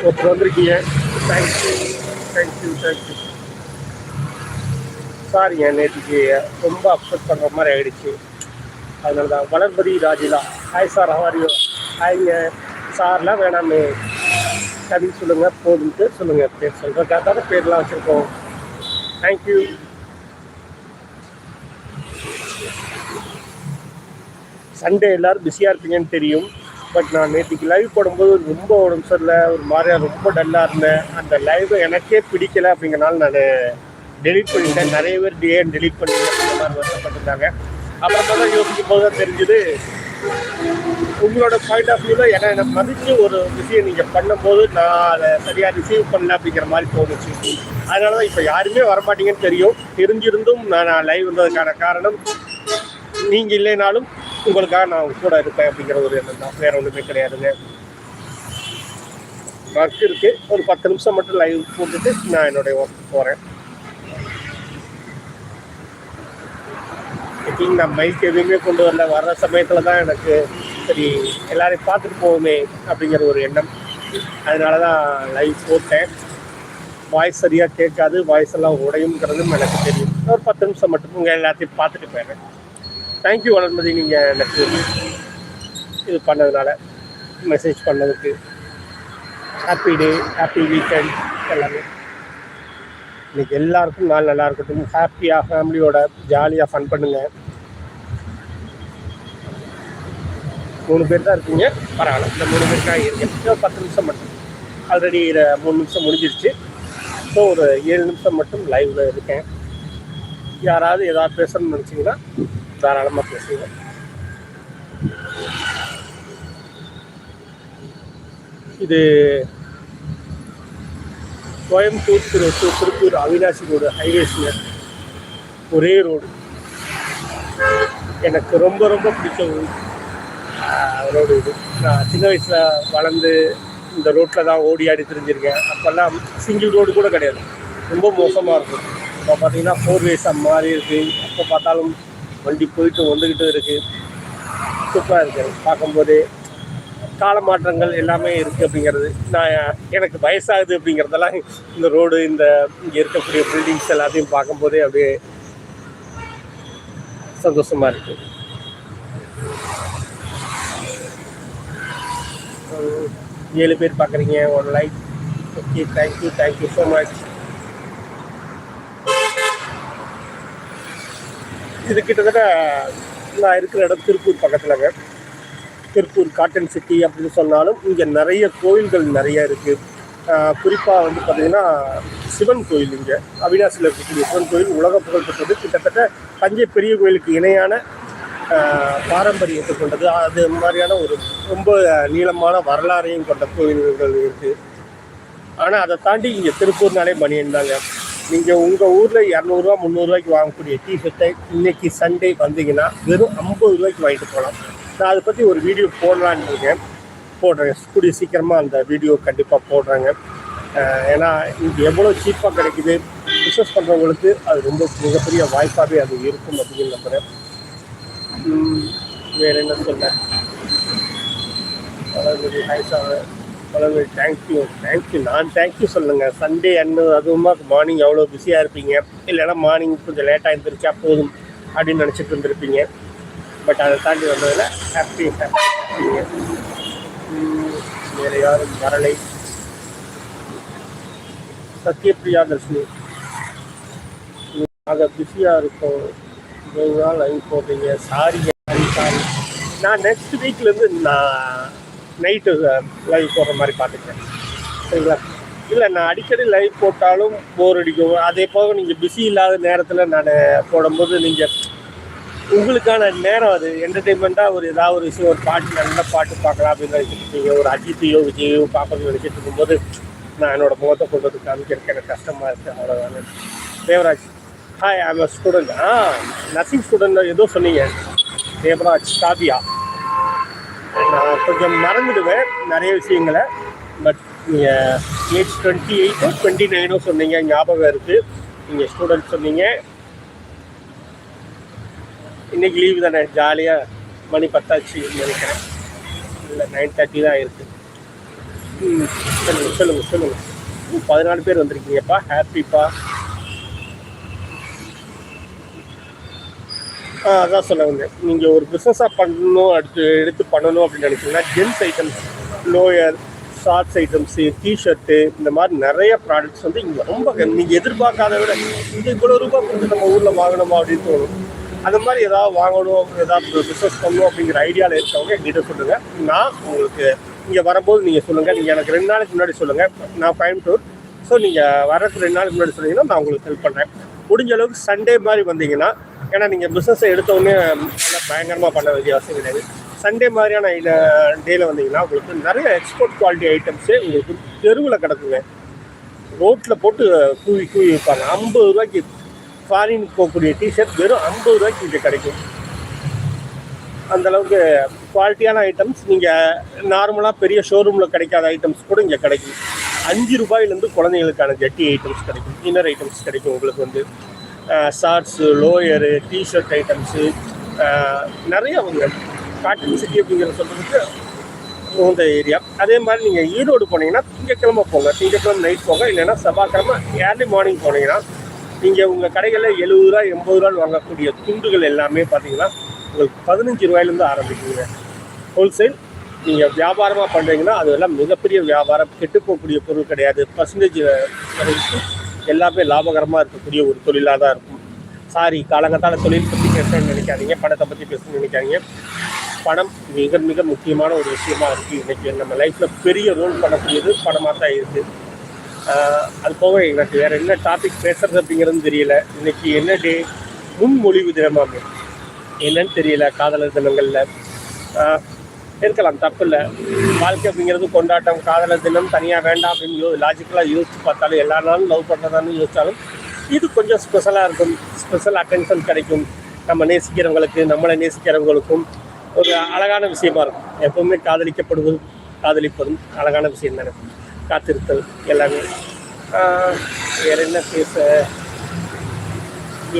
ஒருத்தர் வந்திருக்கீங்க thank you thank you thank you சாரிங்க நேற்றுக்கு ரொம்ப அப்செட் பண்ணுற மாதிரி ஆகிடுச்சு அதனால தான் வளர்பதி ராஜிலா ஹாய் சார் ஹவாரியோ ஹாய்ங்க சார்லாம் வேணாமே. கவி சொல்லுங்கள் போதுன்ட்டு சொல்லுங்கள் பேர் சொல்கிறதுக்காக தான் பேர்லாம் வச்சுருக்கோம். தேங்க்யூ சண்டே எல்லோரும் பிஸியாக இருப்பீங்கன்னு தெரியும். பட் நான் நேற்றுக்கு லைவ் போடும்போது ரொம்ப உடம்பு சரியில்லை ஒரு மாதிரியா ரொம்ப டல்லாக இருந்தேன். அந்த லைவ் எனக்கே பிடிக்கல அப்படிங்கிறனால நான் டெலீட் பண்ணிட்டேன். நிறைய பேர் ஏன் டெலீட் பண்ணி அப்படிங்கிற மாதிரி வருத்தப்பட்டிருந்தாங்க அப்புறமா தான் யோசிக்கும் போது தான் தெரிஞ்சுது உங்களோட பாயிண்ட் ஆஃப் வியூவில் ஏன்னா என்னை மதித்து ஒரு விஷயம் நீங்கள் பண்ணும்போது நான் அதை சரியாக ரிசீவ் பண்ணல அப்படிங்கிற மாதிரி தோணுச்சு. அதனால தான் இப்போ யாருமே வரமாட்டீங்கன்னு தெரியும். தெரிஞ்சிருந்தும் நான் லைவ் வந்ததுக்கான காரணம் நீங்கள் இல்லைனாலும் உங்களுக்காக நான் கூட இருப்பேன் அப்படிங்கிற ஒரு எண்ணம் தான். வேற ஒன்றுமே கிடையாதுங்க. ஒர்க் இருக்கு. ஒரு பத்து நிமிஷம் மட்டும் லைவ் போட்டுட்டு நான் என்னுடைய ஒர்க் போகிறேன் இப்போங்க நான் மைக் எதுவுமே கொண்டு வரல. வர்ற சமயத்தில் தான் எனக்கு சரி எல்லாரையும் பார்த்துட்டு போகுமே அப்படிங்கிற ஒரு எண்ணம். அதனால தான் லைவ் போட்டேன். வாய்ஸ் சரியாக கேட்காது. வாய்ஸ் எல்லாம் உடையுங்கிறதும் எனக்கு தெரியும். ஒரு பத்து நிமிஷம் மட்டும் உங்கள் எல்லாத்தையும் பார்த்துட்டு போயிடுறேன். Thank you Valarmathi. நீங்கள் எனக்கு இது பண்ணதுனால மெசேஜ் பண்ணதுக்கு ஹாப்பி டே ஹாப்பி வீக்கெண்ட் எல்லாமே. இன்றைக்கி எல்லாருக்கும் நாள் நல்லா இருக்கட்டும். ஹாப்பியாக ஃபேமிலியோட ஜாலியாக ஃபன் பண்ணுங்கள் மூணு பேர் தான் இருக்கீங்க. பரவாயில்ல. இந்த மூணு பேர் தான் இருக்கேன் பத்து நிமிஷம் மட்டும். ஆல்ரெடி மூணு நிமிஷம் முடிஞ்சிருச்சு. ஸோ ஒரு ஏழு நிமிஷம் மட்டும் லைவில் இருக்கேன். யாராவது ஏதாவது பேசணும்னு நினச்சிங்கன்னா தாராளமாக பேசுவோம் இது கோயம்புத்தூர் திரு திருப்பூர் அவினாசி ரோடு ஹைவேஸில் ஒரே ரோடு. எனக்கு ரொம்ப ரொம்ப பிடிச்ச ரோடு இது. நான் சின்ன வயசில் வளர்ந்து இந்த ரோட்டில் தான் ஓடி ஆடி தெரிஞ்சிருக்கேன். அப்போல்லாம் சிங்கிள் ரோடு கூட கிடையாது. ரொம்ப மோசமாக இருக்கும். இப்போ பார்த்தீங்கன்னா ஃபோர் வேஸாக மாறி இருக்குது அப்போ பார்த்தாலும் வண்டி போயிட்டு வந்துக்கிட்டு இருக்குது சூப்பராக இருக்குது பார்க்கும்போதே கால மாற்றங்கள் எல்லாமே இருக்குது அப்படிங்கிறது. நான் எனக்கு வயசாகுது அப்படிங்கிறதெல்லாம் இந்த ரோடு இந்த இங்கே இருக்கக்கூடிய பில்டிங்ஸ் எல்லாத்தையும் பார்க்கும்போதே அப்படியே சந்தோஷமாக இருக்குது ஏழு பேர் பார்க்குறீங்க. One like okay thank you thank you so much இது கிட்டத்தட்ட நான் இருக்கிற இடம் திருப்பூர் பக்கத்துலங்க. திருப்பூர் காட்டன் சிட்டி அப்படின்னு சொன்னாலும் இங்கே நிறைய கோயில்கள் நிறைய இருக்குது குறிப்பாக வந்து பார்த்திங்கன்னா சிவன் கோயில் இங்கே. அவினாசியில் இருக்கக்கூடிய சிவன் கோயில் உலக புகழ் பெற்றது கிட்டத்தட்ட தஞ்சை பெரிய கோயிலுக்கு இணையான பாரம்பரியத்தை கொண்டது. அது மாதிரியான ஒரு ரொம்ப நீளமான வரலாறையும் கொண்ட கோயில்கள் இருக்குது ஆனால் அதை தாண்டி இங்கே திருப்பூர்னாலே பனியன் தாங்க நீங்கள் உங்கள் ஊரில் இரநூறுவா முந்நூறுரூவாய்க்கு வாங்கக்கூடிய டிஷர்ட்டை இன்னைக்கு சண்டே வந்தீங்கன்னா வெறும் ஐம்பது ரூபாய்க்கு வாங்கிட்டு போகலாம். நான் அதை பற்றி ஒரு வீடியோ போடலான்னு இருக்கேன். போடுறேன். கூடிய சீக்கிரமாக அந்த வீடியோ கண்டிப்பாக போடுறேங்க. ஏன்னா இங்கே எவ்வளோ சீப்பாக கிடைக்குது பிஸ்னஸ் பண்ணுறவங்களுக்கு அது ரொம்ப மிகப்பெரிய வாய்ப்பாகவே அது இருக்கும் அப்படின்னு நம்புகிறேன் வேறு என்ன சொல்ல? வளர்ந்து sir thank you thank you நான் தேங்க்யூ சொல்லுங்கள் சண்டே அன்னு அதுவுமா மார்னிங் எவ்வளோ பிஸியாக இருப்பீங்க? இல்லைன்னா மார்னிங் கொஞ்சம் லேட்டாக இருந்துருச்சா போதும் அப்படின்னு நினச்சிட்டு இருந்திருப்பீங்க. பட் அதை தாண்டி வந்ததில் ஹாப்பி ஹாப்பி வேறு யாரும் வரலை. சத்யபிரியா தர்ஷினி. ஆக பிஸியாக இருக்கும். மூணு நாள் லைவ் போடுறீங்க சாரி சாரி சாரி நான் நெக்ஸ்ட் வீக்லேருந்து நான் நைட்டு லைவ் போடுற மாதிரி பார்த்துக்கிறேன். சரிங்களா? இல்லை நான் அடிக்கடி லைவ் போட்டாலும் போர் அடிக்கும். அதே போக நீங்கள் பிஸி இல்லாத நேரத்தில் நான் போடும்போது நீங்கள் உங்களுக்கான நேரம் அது. என்டர்டெயின்மெண்ட்டாக ஒரு ஏதாவது ஒரு விஷயம் ஒரு பாட்டு நல்ல பாட்டு பார்க்கலாம் அப்படின்னு நினச்சிட்டு இருக்கீங்க. ஒரு அஜித்தையோ விஜயோ பார்க்கணும்னு நினச்சிட்டு இருக்கும்போது நான் என்னோட முகத்தை கொண்டு வந்து காமிக்கிறதுக்கு எனக்கு கஷ்டமாக இருக்குது அவ்வளோதான் Devaraj hi I'm a student a nursing student ஏதோ சொன்னீங்க. தேவராஜ் காவியா. நான் கொஞ்சம் மறந்துடுவேன் நிறைய விஷயங்களை. பட் நீங்கள் ஏஜ் டுவெண்ட்டி எயிட்டோ டுவெண்ட்டி நைனோ சொன்னீங்க ஞாபகம் இருக்குது நீங்கள் ஸ்டூடெண்ட் சொன்னீங்க. இன்னைக்கு லீவு தானே ஜாலியாக மணி பத்தாச்சு நினைக்கிறேன். இல்லை நைன் தேர்ட்டி தான் இருக்குது ம் சொல்லுங்கள் சொல்லுங்கள் சொல்லுங்கள் பதினாலு பேர் வந்திருக்கீங்கப்பா ஹாப்பிப்பா அதான் சொல்ல வந்தேன் நீங்கள் ஒரு பிஸ்னஸாக பண்ணணும் அடுத்து எடுத்து பண்ணணும் அப்படின்னு நினச்சிங்கன்னா gents items lower shorts items t-shirt இந்த மாதிரி நிறைய ப்ராடக்ட்ஸ் வந்து இங்கே ரொம்ப நீங்கள் எதிர்பார்க்காத விட இங்கே இவ்வளோ ரூபாய் கொடுத்து நம்ம ஊரில் வாங்கணுமா அப்படின்னு தோணும். அந்த மாதிரி ஏதாவது வாங்கணும் ஏதாவது பிஸ்னஸ் பண்ணணும் அப்படிங்கிற ஐடியாவில் இருக்கவங்க எங்கிட்ட சொல்லுங்கள் நான் உங்களுக்கு இங்கே வரும்போது நீங்கள் சொல்லுங்கள் நீங்கள் எனக்கு ரெண்டு நாளைக்கு முன்னாடி சொல்லுங்கள் நான் கோயம்புத்தூர். ஸோ நீங்கள் வரதுக்கு ரெண்டு நாளைக்கு முன்னாடி சொன்னீங்கன்னா நான் உங்களுக்கு ஹெல்ப் பண்ணுறேன் முடிஞ்ச அளவுக்கு சண்டே மாதிரி வந்தீங்கன்னா ஏன்னா நீங்கள் பிஸ்னஸை எடுத்தோடனே நல்லா பயங்கரமாக பண்ண வேண்டிய அவசியம் கிடையாது. சண்டே மாதிரியான இதில் டேயில் வந்தீங்கன்னா உங்களுக்கு நிறைய எக்ஸ்போர்ட் குவாலிட்டி ஐட்டம்ஸே உங்களுக்கு தெருவில் கிடக்குங்க. ரோட்டில் போட்டு கூவி கூவி விற்பாங்க ஐம்பது ரூபாய்க்கு ஃபாரின் போகக்கூடிய டிஷர்ட் வெறும் ஐம்பது ரூபாய்க்கு இங்கே கிடைக்கும். அந்தளவுக்கு குவாலிட்டியான ஐட்டம்ஸ் நீங்கள் நார்மலாக பெரிய ஷோரூமில் கிடைக்காத ஐட்டம்ஸ் கூட இங்கே கிடைக்கும். அஞ்சு ரூபாயிலேருந்து குழந்தைங்களுக்கான ஜட்டி ஐட்டம்ஸ் கிடைக்கும். இன்னர் ஐட்டம்ஸ் கிடைக்கும் உங்களுக்கு வந்து. ஷார்ட்ஸு லோயரு டிஷர்ட் ஐட்டம்ஸு நிறைய அவங்க காட்டன் சிட்டி அப்படிங்கிற சொல்கிறதுக்கு உந்த ஏரியா அதே மாதிரி நீங்கள் ஈரோடு போனீங்கன்னா திங்கக்கிழமை போங்க. திங்கக்கிழமை நைட் போங்க. இல்லைன்னா செவ்வாய்க்கிழமை ஏர்லி மார்னிங் போனீங்கன்னா நீங்கள் உங்கள் கடைகளில் எழுபது ரூபா எண்பது ரூபான்னு வாங்கக்கூடிய துண்டுகள் எல்லாமே பார்த்தீங்கன்னா உங்களுக்கு பதினஞ்சு ரூபாயிலேருந்து ஆரம்பிக்குங்க. ஹோல்சேல் நீங்கள் வியாபாரமாக பண்ணுறீங்கன்னா அது எல்லாம் மிகப்பெரிய வியாபாரம். கெட்டு போகக்கூடிய பொருள் கிடையாது. பர்சன்டேஜ் வரைக்கும் எல்லாமே லாபகரமாக இருக்கக்கூடிய ஒரு தொழிலாக தான் இருக்கும். சாரி காலங்கத்தால் தொழில் பற்றி பேசணும்னு நினைக்காதீங்க. பணத்தை பற்றி பேசணும்னு நினைக்காதீங்க. பணம் மிக மிக முக்கியமான ஒரு விஷயமா இருக்குது இன்றைக்கி நம்ம லைஃப்பில் பெரிய ரோல் பண்ணக்கூடியது பணமாக தான் இருக்குது அது போக எனக்கு வேறு என்ன டாபிக் பேசுறது அப்படிங்கிறது தெரியல. இன்றைக்கி என்ன டே முன்மொழிவு தினமாக என்னன்னு தெரியல காதலர் தினங்களில். இருக்கலாம் தப்பு இல்லை வாழ்க்கை அப்படிங்கிறது கொண்டாட்டம் காதலர் தினம் தனியாக வேண்டாம் அப்படின்னு யோ லாஜிக்கலாக யோசிச்சு பார்த்தாலும் எல்லா நாளும் லவ் பண்ணுறதானு யோசித்தாலும் இது கொஞ்சம் ஸ்பெஷலாக இருக்கும். ஸ்பெஷல் அட்டென்ஷன் கிடைக்கும். நம்ம நேசிக்கிறவங்களுக்கு நம்மளை நேசிக்கிறவங்களுக்கும் ஒரு அழகான விஷயமா இருக்கும். எப்பவுமே காதலிக்கப்படுவதும் காதலிப்பதும் அழகான விஷயம் தானே. காத்திருத்தல் எல்லாமே. வேற என்ன பேச?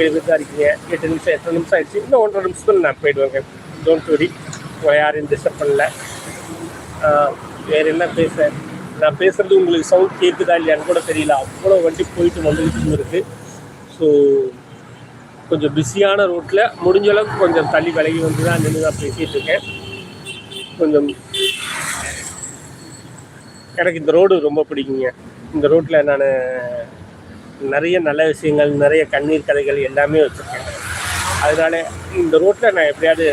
ஏழு பேர் இருக்கீங்க. எட்டு நிமிஷம் எட்டு நிமிஷம் ஆயிடுச்சு? இன்னும் ஒன்றரை நிமிஷத்தில் நான் போயிடுவேங்க. டோன்ட் வரி யாரையும் டிஸ்டர்ப் பண்ணல. வேறு என்ன பேச நான் பேசுகிறது உங்களுக்கு சவுண்ட் கேட்குதா இல்லையான்னு கூட தெரியல. அவ்வளோ வண்டி போயிட்டு வந்துக்கிட்டு இருக்கு. ஸோ கொஞ்சம் பிஸியான ரோட்டில் முடிஞ்ச அளவுக்கு கொஞ்சம் தள்ளி விலகி வந்து தான் நின்று தான் பேசிகிட்டு இருக்கேன். கொஞ்சம் எனக்கு இந்த ரோடு ரொம்ப பிடிக்குங்க. இந்த ரோட்டில் நான் நிறைய நல்ல விஷயங்கள் நிறைய கண்ணீர் கதைகள் எல்லாமே வச்சுருக்கேன். அதனால இந்த ரோட்டில் நான் எப்படியாவது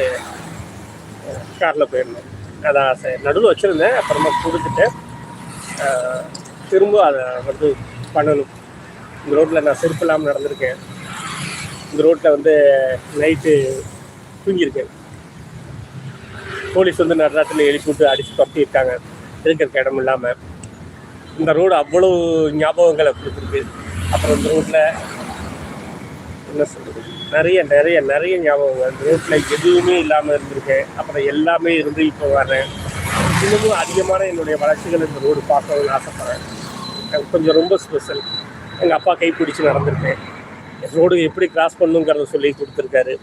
காரில் போயிடணும் அதான் ஆசை நடுவில் வச்சுருந்தேன். அப்புறமா கொடுத்துட்டேன் திரும்ப அதை வந்து பண்ணணும். இந்த ரோட்டில் நான் செருப்பு இல்லாமல் நடந்திருக்கேன். இந்த ரோட்டில் வந்து நைட்டு தூங்கியிருக்கேன். போலீஸ் வந்து நடுராத்தில் எழுப்பி விட்டு அடித்து துரத்தியிருக்காங்க. இருக்கிற இடம் இல்லாமல் இந்த ரோடு அவ்வளோ ஞாபகங்களை கொடுத்துருக்கு. அப்புறம் இந்த ரோட்டில் என்ன சொல்கிறது நிறைய நிறைய நிறைய ஞாபகம் இந்த ரோட்டில் எதுவுமே இல்லாமல் இருந்திருக்கேன். அப்புறம் எல்லாமே இருந்து இப்போ வரேன் இன்னமும் அதிகமான என்னுடைய வளர்ச்சிகள் இந்த ரோடு பார்க்கணும்னு ஆசைப்பட்றேன். கொஞ்சம் ரொம்ப ஸ்பெஷல் எங்கள் அப்பா கைப்பிடிச்சு நடந்திருக்கேன். ரோடு எப்படி கிராஸ் பண்ணணுங்கிறத சொல்லி கொடுத்துருக்காரு.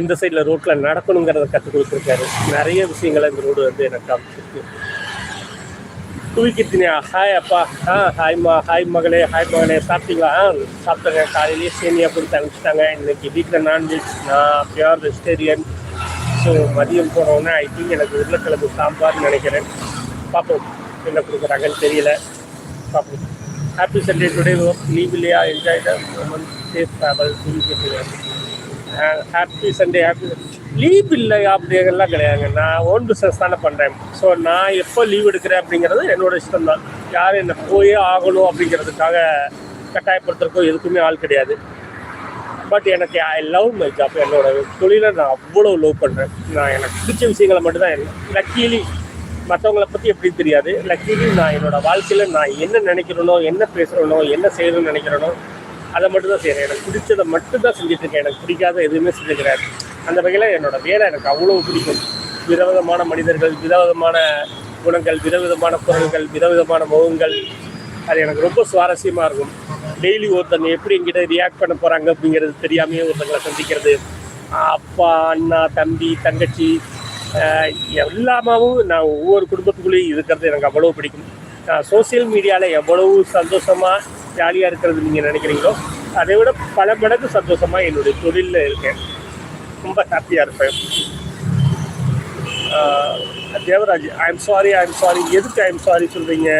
எந்த சைடில் ரோட்டில் நடக்கணுங்கிறத கற்றுக் கொடுத்துருக்காரு. நிறைய விஷயங்களை இந்த ரோடு வந்து எனக்கு காமிச்சிருக்கு. குவிக்கித்தினியா ஹாய் அப்பா. ஆ ஹாய்மா ஹாய் மகளே ஹாய் மகளே சாப்பிட்டீங்களா? ஆ சாப்பிட்டேங்க. காலையிலேயே சேமியா கொடுத்து அனுப்பிச்சிட்டாங்க இன்றைக்கி வீட்டில் நான்வெஜ் நான் பியூர் வெஜிடேரியன் ஸோ மதியம் போனோடனே ஐ திங்க் எனக்கு உருளைக்கிழங்கு சாம்பார்னு நினைக்கிறேன். பார்ப்போம் என்ன கொடுக்குறாங்கன்னு தெரியல. பார்ப்போம். ஹாப்பி சண்டே டுடே லீவ் இல்லையா? Enjoy the safe travel happy Sunday happy leave இல்லை அப்படிங்கிறதுலாம் கிடையாதுங்க. நான் ஓன் பிஸ்னஸ் தானே பண்ணுறேன் ஸோ நான் எப்போ லீவ் எடுக்கிறேன் அப்படிங்கிறது என்னோட இஷ்டம் தான் யாரும் என்னை போயே ஆகணும் அப்படிங்கிறதுக்காக கட்டாயப்படுத்துறக்கோ எதுக்குமே ஆள் கிடையாது. பட் எனக்கு ஐ லவ் மை ஜாப் என்னோட தொழிலை நான் அவ்வளோ லவ் பண்ணுறேன் நான் எனக்கு பிடிச்ச விஷயங்களை மட்டும்தான் லக்கீலி மற்றவங்கள பற்றி எப்படி தெரியாது. லக்கீலி நான் என்னோடய வாழ்க்கையில் நான் என்ன நினைக்கிறேனோ என்ன பேசுகிறேனோ என்ன செய்யணும்னு நினைக்கிறேனோ அதை மட்டும் தான் செய்கிறேன் எனக்கு பிடிச்சதை மட்டும் தான் செஞ்சுட்டு இருக்கேன். எனக்கு பிடிக்காத எதுவுமே செஞ்சு கிடையாது அந்த வகையில் என்னோட வேலை எனக்கு அவ்வளோ பிடிக்கும். விதவிதமான மனிதர்கள் விதவிதமான குணங்கள் விதவிதமான குரல்கள் விதவிதமான முகங்கள். அது எனக்கு ரொம்ப சுவாரஸ்யமாக இருக்கும். டெய்லி ஒருத்தங்க எப்படி என்கிட்ட ரியாக்ட் பண்ண போகிறாங்க அப்படிங்கிறது தெரியாமையே ஒருத்தங்களை சந்திக்கிறது. அப்பா அண்ணா தம்பி தங்கச்சி எல்லாமாவும் நான் ஒவ்வொரு குடும்பத்துக்குள்ளேயும் இருக்கிறது எனக்கு அவ்வளோ பிடிக்கும். நான் சோசியல் மீடியாவில் எவ்வளவு சந்தோஷமாக ஜாலியாக இருக்கிறது நீங்கள் நினைக்கிறீங்களோ அதை விட பல மடங்கு சந்தோஷமாக என்னுடைய தொழிலில் இருக்கேன். ரொம்ப ஹாப்பியாக இருப்பேன். Devaraj I'm sorry I'm sorry எதுக்கு ஐம் சாரி சொல்கிறீங்க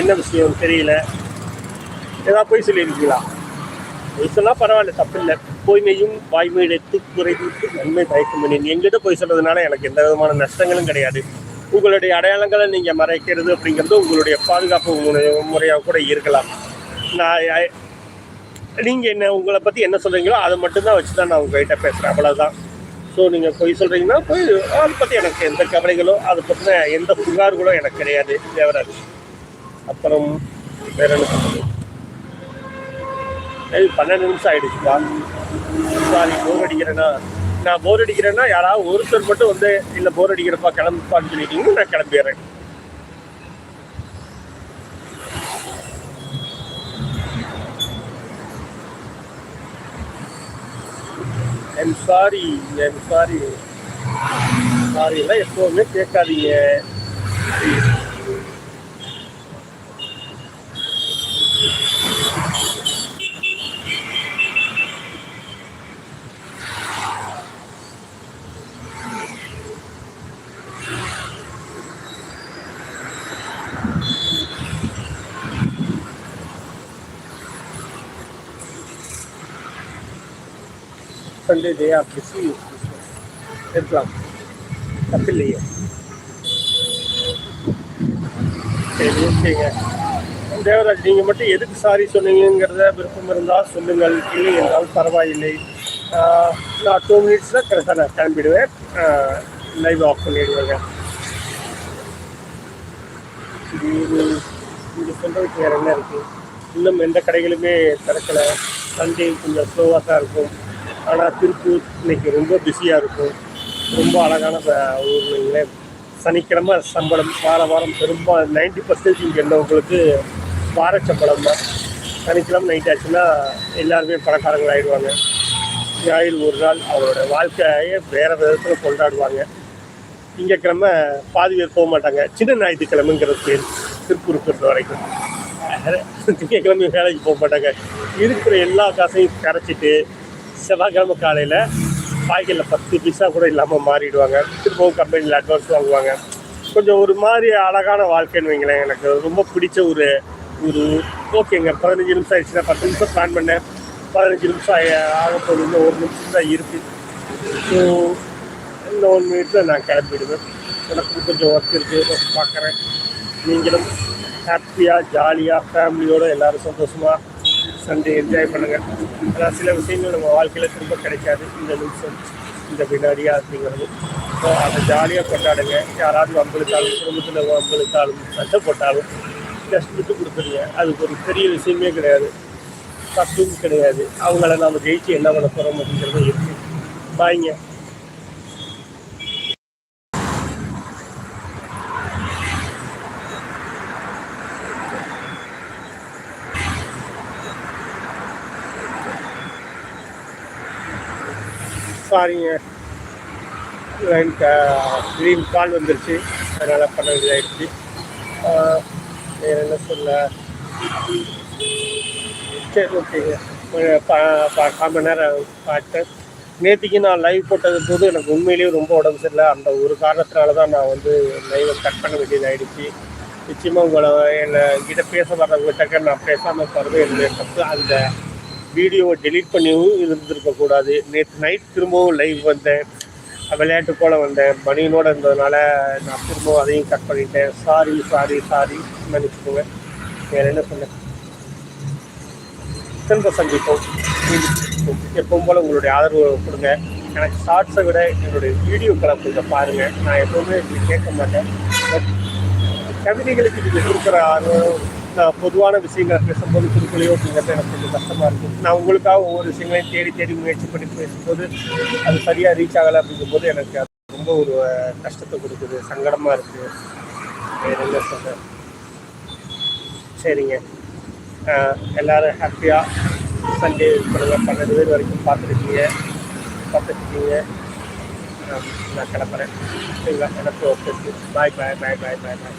என்ன விஷயம்? தெரியல. ஏதாவது போய் சொல்லியிருக்கீங்களா? பொய் சொன்னால் பரவாயில்ல தப்பு இல்லை பொய்மையும் வாய்மையிடத்து குறைந்து நன்மை பயக்கும் பண்ணி எங்கிட்ட போய் சொல்கிறதுனால எனக்கு எந்த விதமான நஷ்டங்களும் கிடையாது. உங்களுடைய அடையாளங்களை நீங்கள் மறைக்கிறது அப்படிங்கிறது உங்களுடைய பாதுகாப்பு முறையாக கூட இருக்கலாம். நான் நீங்கள் என்ன உங்களை பற்றி என்ன சொல்கிறீங்களோ அதை மட்டும்தான் வச்சு தான் நான் உங்கள்கிட்ட பேசுகிறேன் அவ்வளோதான் ஸோ நீங்கள் பொய் சொல்கிறீங்கன்னா போய். அதை பற்றி எனக்கு எந்த கவலைகளோ அதை பற்றின எந்த புகார்களோ எனக்கு கிடையாது தேவராஜ். அப்புறம் வேற என்ன பன்னெண்டு நிமிஷம் ஆகிடுச்சுப்பா சாரி போர் அடிக்கிறேன்னா. நான் போர் அடிக்கிறேன்னா யாராவது ஒருத்தர் மட்டும் வந்து இல்லை போர் அடிக்கிறப்பா கிளம்புப்பான்னு சொல்லிட்டீங்கன்னா நான் கிளம்பிடுறேன். I'm sorry I'm sorry sorry எல்லாம் எப்போவுமே கேட்காதீங்க. சண்டே டே ஆர் பிஸி இருக்கலாம் தப்பில்லையே சரி ஓகேங்க தேவராஜ் நீங்கள் மட்டும் எதுக்கு சாரி சொன்னீங்கிறத விருப்பம் இருந்தால் சொல்லுங்கள். இல்லை என்றால் பரவாயில்லை. நான் டூ மினிட்ஸில் கரெக்டாக நான் கிளம்பிடுவேன். Live of பண்ணிடுவேங்க. இங்கே சொல்கிறதுக்கு வேறு என்ன இருக்குது இன்னும் எந்த கடைகளுமே திறக்கலை. சண்டே கொஞ்சம் ஸ்லோவாக தான் இருக்கும். ஆனால் திருப்பூர் இன்னைக்கு ரொம்ப பிஸியாக இருக்கும். ரொம்ப அழகான ச- ஊர்ல சனிக்கிழமை சம்பளம் வார வாரம் பெரும்பாலும் நைன்டி பர்சன்டேஜ் இங்கே இருந்தவங்களுக்கு வார சம்பளம் தான். சனிக்கிழமை நைட் ஆச்சுன்னா எல்லாருமே பணக்காரங்களாயிடுவாங்க ஞாயிறு ஒரு நாள் அவரோட வாழ்க்கையை வேறு விதத்தில் கொண்டாடுவாங்க. திங்கக்கிழமை பாதி பேர் போக மாட்டாங்க. சின்ன ஞாயிற்றுக்கிழமைங்கிற பேர் திருப்பூர் பொறுத்த வரைக்கும். திங்கக்கிழமை வேலைக்கு போக மாட்டாங்க. இருக்கிற எல்லா காசையும் கரைச்சிட்டு செவ்வாய்க்கிழமை காலையில் பாய்களில் பத்து பைசா கூட இல்லாமல் மாறிடுவாங்க. திரும்பவும் கம்பெனியில் அட்வான்ஸ் வாங்குவாங்க. கொஞ்சம் ஒரு மாதிரி அழகான வாழ்க்கைன்னு வைங்களேன் எனக்கு. ரொம்ப பிடிச்ச ஒரு ஒரு ஓகேங்க பதினஞ்சு நிமிஷம் ஆயிடுச்சுன்னா பத்து நிமிஷம் பிளான் பண்ணேன். பதினஞ்சு நிமிஷம் ஆகி- ஆக போகுது ஒரு நிமிஷம் தான் இருக்குது ஸோ இந்த ஒன் மினிட்ஸில் நான் கிளம்பிடுவேன். எனக்கு கொஞ்சம் ஒர்க் இருக்குது பார்க்குறேன். நீங்களும் ஹாப்பியாக ஜாலியாக ஃபேமிலியோடு எல்லோரும் சந்தோஷமாக சண்டே என்ஜாய் பண்ணுங்கள் ஆனால் சில விஷயங்கள் நம்ம வாழ்க்கையில் திரும்ப கிடைக்காது. இந்த நிமிஷம் இந்த வினாடியா அப்படிங்கிறது. ஸோ அதை ஜாலியாக கொண்டாடுங்க. யாராவது வம்பளுக்காலும் குடும்பத்தில் வம்பளுக்காலும் சண்டை போட்டாலும் ஜஸ்ட் விட்டு கொடுத்துருங்க. அதுக்கு ஒரு பெரிய விஷயமே கிடையாது. தப்பும் கிடையாது. அவங்கள நம்ம ஜெயிச்சு என்ன பண்ண போகிறோம் அப்படிங்கிறது இருக்குது பாய்ங்க சாரிங்க லைன் க்ரீன் கால் வந்துருச்சு. அதனால் பண்ண வேண்டியதாகிடுச்சு வேறு என்ன சொல்ல? சரி ஓகேங்க கால் மணி நேரம் பார்த்தேன் நேற்றுக்கு நான் லைவ் போட்டது போது எனக்கு உண்மையிலேயே ரொம்ப உடம்பு சரியில்லை. அந்த ஒரு காரணத்தினால தான் நான் வந்து லைவை கட் பண்ண வேண்டியதாகிடுச்சு நிச்சயமாக உங்களை என்னை கிட்ட பேச வர்றவங்ககிட்ட நான் பேசாமல் போகிறது என்னுடைய தப்பு அந்த வீடியோவை டெலீட் பண்ணியும் இருந்திருக்கக்கூடாது. நேற்று நைட் திரும்பவும் லைவ் வந்தேன். விளையாட்டு போல் வந்தேன். பனியனோட இருந்ததுனால நான் திரும்பவும் அதையும் கட் பண்ணிட்டேன். சாரி சாரி சாரி மன்னிச்சுக்கோங்க. வேறு என்ன சொன்னேன்? திரும்ப சந்திப்போம். எப்பவும் போல் உங்களுடைய ஆதரவு கொடுங்க. எனக்கு ஷார்ட்ஸை விட என்னுடைய வீடியோக்களை கொஞ்சம் பாருங்கள் நான் எப்போவுமே இப்படி கேட்க மாட்டேன். பட் கவிதைகளுக்கு நீங்கள் கொடுக்குற ஆர்வம் நான் பொதுவான விஷயங்களை பேசும்போது கொடுக்கலையோ அப்படிங்கிறது எனக்கு கொஞ்சம் கஷ்டமாக இருக்கும் நான் உங்களுக்காக ஒவ்வொரு விஷயங்களையும் தேடி தேடி முயற்சி பண்ணி பேசும்போது அது சரியாக ரீச் ஆகலை அப்படிங்கும்போது எனக்கு அது ரொம்ப ஒரு கஷ்டத்தை கொடுக்குது. சங்கடமாக இருக்குது வேறு என்ன சொல்கிறேன் சரிங்க. எல்லோரும் ஹாப்பியாக சண்டே பண்ணுங்க பன்னெண்டு பேர் வரைக்கும் பார்த்துருக்கீங்க. பார்த்துருக்கீங்க. நான் கிளம்புறேன். சரிங்களா? எனக்கு ஓகே பாய் பாய் பாய் பாய் பாய் பாய்